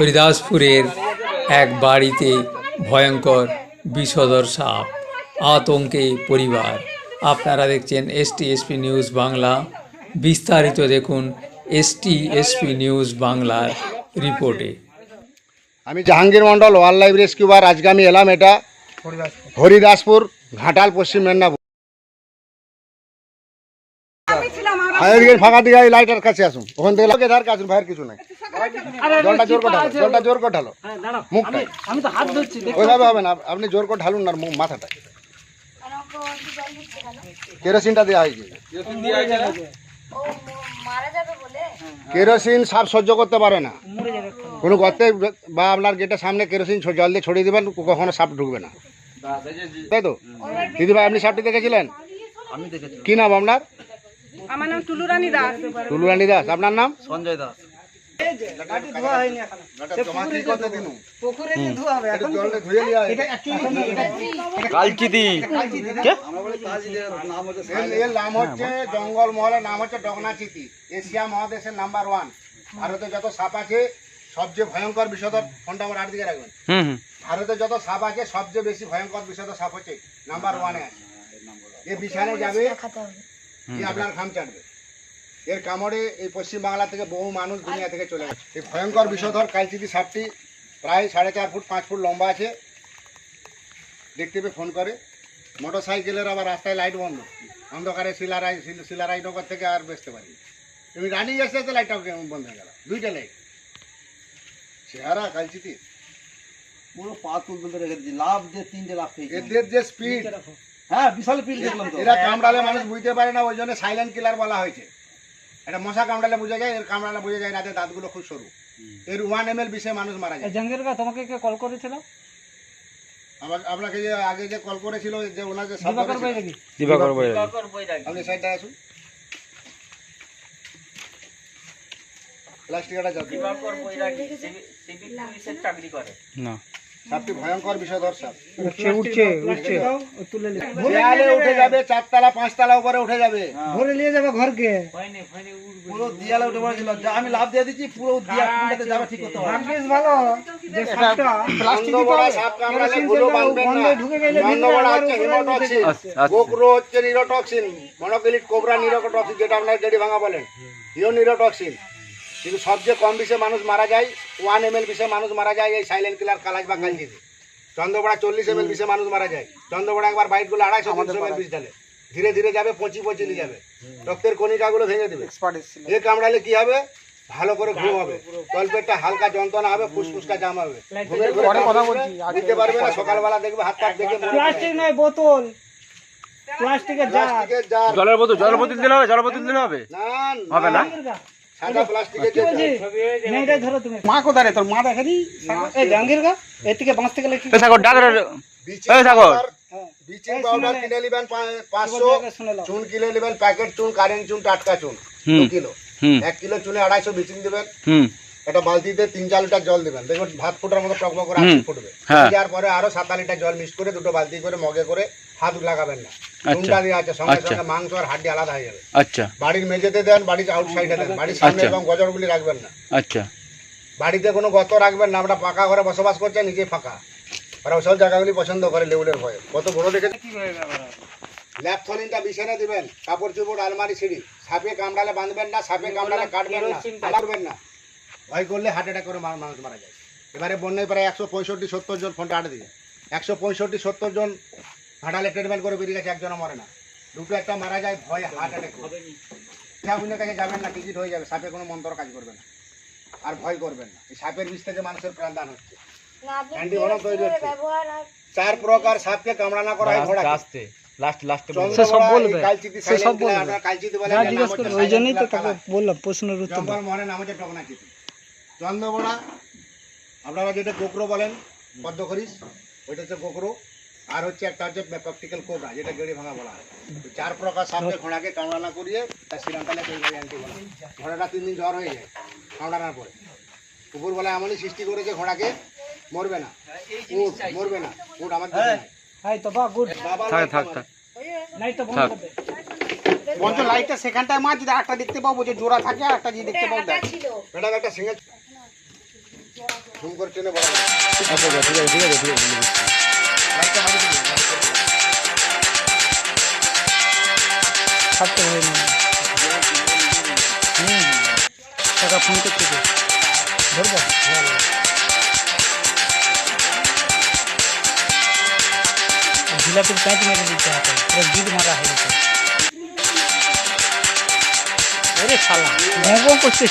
হরিদাসপুরের এক বাড়িতে ভয়ঙ্কর বিষধর সাপ আতঙ্কে পরিবার। আপনারা দেখছেন এসটি এসপি নিউজ বাংলা। বিস্তারিত দেখুন এসটি এসপি নিউজ বাংলার রিপোর্টে। আমি জাহাঙ্গীর মন্ডল ওয়াইল্ড লাইফ রেস্কিউবার আজকে আমি এলাম এটা হরিদাসপুর ঘাটাল পশ্চিম মেদিনীপুর। ফায়ার ফাঁকা দিকে লাইটার কাছে আসুন। ওখান থেকে লাগে ধার কাছে ভাইয়ের কিছু নাই। জলটা জোর করে ঢালো জলটা জোর করে ঢালো মুখটা আমি তো হাত ধরছি ওইভাবে হবে না আপনি জোর করে ঢালুন না মুখ মাথাটা। কেরোসিনটা দেওয়া হয়েছে। মারা কেরোসিন সাপ সহ্য করতে পারে না। মরে যাবে এক্ষুনি। কোনো গর্তে বা আপনার গেটের সামনে কেরোসিন জল দিয়ে ছড়িয়ে দেবেন কখনো সাপ ঢুকবে না। তাই তো? দিদি ভাই আপনি সাপটি দেখেছিলেন? আমি কি নাম আপনার? আমার নাম টুলু রানী দাস। টুলুরানী দাস। আপনার নাম? সঞ্জয় দাস। গাড়ি ধোয়া হয়নি এখনও। পুকুরে যে ধোয়া। হবে এখন এটা actually এটা- কালচিদি এর নাম হচ্ছে জঙ্গল মহলের নাম হচ্ছে ডগনাচিতি। এশিয়া মহাদেশের নাম্বার ওয়ান ভারতে যত সাপ আছে সবচেয়ে ভয়ঙ্কর বিষধর ফোনটা আমার আট দিকে রাখবেন। হুম হুম। ভারতে যত সাপ আছে সবচেয়ে বেশি ভয়ঙ্কর বিষধর সাপ হচ্ছে নাম্বার ওয়ানে আছে। এ বিছানে যাবে আপনার খাম চাটবে। এর কামড়ে এই পশ্চিম বাংলা থেকে বহু মানুষ দুনিয়া থেকে চলে গেছে। এই ভয়ঙ্কর বিষধর কালচিতি সাপটি প্রায় সাড়ে চার ফুট পাঁচ ফুট লম্বা আছে। দেখতে পেয়ে ফোন করে। মোটর সাইকেলের আবার রাস্তায় লাইট বন্ধ। অন্ধকারে শিলারাই শিল- শিলারাই নগর থেকে আর বেচতে পারি তুমি রানিং আসতে আসতে লাইটটা বন্ধ হয়ে গেল। দুইটা লাইট। চেহারা কালচিতি। পুরো পা তুলতে রেখে দিচ্ছি লাভ যে তিনটে লাভ পেয়েছি এদের যে স্পিড হ্যাঁ বিশাল পিল দেখলাম তো। এরা কামড়ালে মানুষ বুঝতে পারে না ওই জন্য সাইলেন্ট কিলার বলা হয়েছে। এটা মশা কামড়ালে বোঝা যায় এর কামড়ালে বোঝা যায় না এদের দাঁতগুলো খুব সরু। এর ওয়ান এম এল বিষে মানুষ মারা যায়। জাহাঙ্গীর কা তোমাকে কে কল করেছিল? আবার আপনাকে যে আগে যে কল করেছিল যে ওনার যে দিবাকর নাকি দিবাকর বই আপনি সাইডটা আসুন। প্লাস্টিকটা যাবে না। সাপটি ভয়ঙ্কর বিষধর সাপ উঠছে উঠছে উঠছে। তুলে দেয়ালে উঠে যাবে চারতলা পাঁচতলা উপরে উঠে যাবে। ভরে নিয়ে যাবে ঘরকে। পুরো দিয়ালে উঠে পড়েছিল যা আমি লাভ দিয়ে দিচ্ছি পুরো দিয়া কোনটাতে যাবে ঠিক করতে ভাগ্যিস ভালো যে সাপটা প্লাস্টিক করা সাপ কামড়ালে গুলো বাঁধবেন না। ঢুকে গেলে করা আবার হচ্ছে হিমোটক্সিন। গোকরো হচ্ছে নিরোটক্সিন। মনোকিলিট কোবরা নিরোটক্সিন যেটা আপনার গেড়ি ভাঙা বলেন। ইও নিরোটক্সিন। কিন্তু সবচেয়ে কম বিষে মানুষ মারা যায় ওয়ান এম এল বিষে মানুষ মারা যায় এই সাইলেন্ট কিলার কালাজ বা কালচিতে চন্দ্রপড়া চল্লিশ এম এল বিষে মানুষ মারা যায়। চন্দ্রপড়া একবার বাইকগুলো আড়াইশো তিনশো এম এল বিষ ঢালে। ধীরে ধীরে যাবে পচি পচি নিয়ে যাবে রক্তের কণিকাগুলো ভেঙে দেবে। এ কামড়ালে কি হবে? ভালো করে ঘুম হবে। তলপেটটা হালকা যন্ত্রণা হবে ফুসফুসটা জাম হবে। দিতে পারবে না সকালবেলা দেখবে হাত পাত দেখে প্লাস্টিক নয় বোতল। প্লাস্টিকের জার। জলের বোতল জলের বোতল দিলে হবে জলের বোতল দিলে হবে। না হবে না? সাদা প্লাস্টিকের যে বলছি নেইটাই ধরো তুমি মা কোথায় রে তোর মা দেখে দি এই জাহাঙ্গীর গা এর থেকে বাঁচতে গেলে কি এই সাগর ডাক বিচিং এই সাগর। পাউডার বিচিং পাউডার কিনে নেবেন পা- পাঁচশো শুনে নাও। চুন কিনে নেবেন প্যাকেট চুন কারেন্ট চুন টাটকা চুন দু কিলো হুম এক কিলো চুনে আড়াইশো বিচিং দেবেন হুম একটা বালতিতে তিন চার লিটার জল দেবেন। দেখবেন ভাত ফোটার মতো টকমক করে। ফুটবে। হ্যাঁ। দেওয়ার পরে আরও সাত আট লিটার জল মিক্স করে দুটো বালতি করে মগে করে হাত লাগাবেন না। আচ্ছা। নুনটা দিয়ে আছে সঙ্গে আচ্ছা। সঙ্গে মাংস আর হাড্ডি আলাদা হয়ে যাবে। আচ্ছা। বাড়ির মেঝেতে দেন বাড়ির আউটসাইডে দেন। বাড়ির সামনে। এবং গজরগুলি রাখবেন না। বাড়িতে কোনো গত রাখবেন না আমরা পাকা ঘরে বসবাস করছে নিচে ফাঁকা। আর ওসব জায়গাগুলি পছন্দ করে লেউলের ভয়ে। কত বড় দেখে ল্যাপথলিনটা বিছানা দিবেন কাপড় চোপড় আলমারি সিঁড়ি। সাপে কামড়ালে বাঁধবেন না সাপে কামড়ালে কাটবেন না। ভয় করলে হার্ট অ্যাটাক করে মানুষ মারা যায়। এবারে বন্যায় প্রায় একশো পঁয়ষট্টি সত্তর জন ফোনটা আটে দিয়ে একশো পঁয়ষট্টি সত্তর জন হাঁটালে ট্রিটমেন্ট করে বেরিয়ে গেছে একজনও মরে না। দুটো একটা মারা যায় ভয় হার্ট অ্যাটাক ঠাকুরের কাছে যাবেন না টিকিট হয়ে যাবে। সাপে কোনো মন্ত্র কাজ করবে না। আর ভয় করবেন না। এই সাপের বিষ থেকে মানুষের প্রাণদান হচ্ছে। না আপনি অ্যান্টিভেনম তৈরি হচ্ছে। চার প্রকার সাপকে কামড়ানা করা হয় ঘোড়া লাস্টে লাস্ট লাস্টে সে সব বলবে। সে সব বলবে। ওই জন্যই তো তাকে বললাম প্রশ্নের উত্তর মহলের নাম হচ্ছে টকনাচিতি। চন্দ্রবড়া আপনারা যেটা কোকরো বলেন পদ্মখরিস ওইটা হচ্ছে কোকরো আর হচ্ছে একটা হচ্ছে প্র্যাকটিক্যাল কোবরা যেটা গেড়ি ভাঙা বলা হয়। চার প্রকার সাপকে ঘোড়াকে কামড়ানা করিয়ে তার হয় অ্যান্টি বলা। ঘোড়াটা তিন দিন জ্বর হয়ে যায় কামড়ানোর পরে। উপরবেলা এমনই সৃষ্টি করেছে ঘোড়াকে মরবে না। উঠ মরবে না। উঠ আমার। করে লাইটটা সেখানটায় মা যদি একটা দেখতে পাবো যে জোড়া থাকে আর একটা যদি দেখতে পাবো একটা সিঙ্গেল ঝুম করে টেনে বলা আচ্ছা আচ্ছা, ঠিক আছে ঠিক আছে ঠিক আছে লাইটটা মারি দিন থাকতে হবে না হুম টাকা ফোন করতে তো ধরবো জিলাপির প্যাঁচ মেরে দিতে হবে পুরো গিট মারা হয়ে গেছে ওরে শালা ভোঁ করতে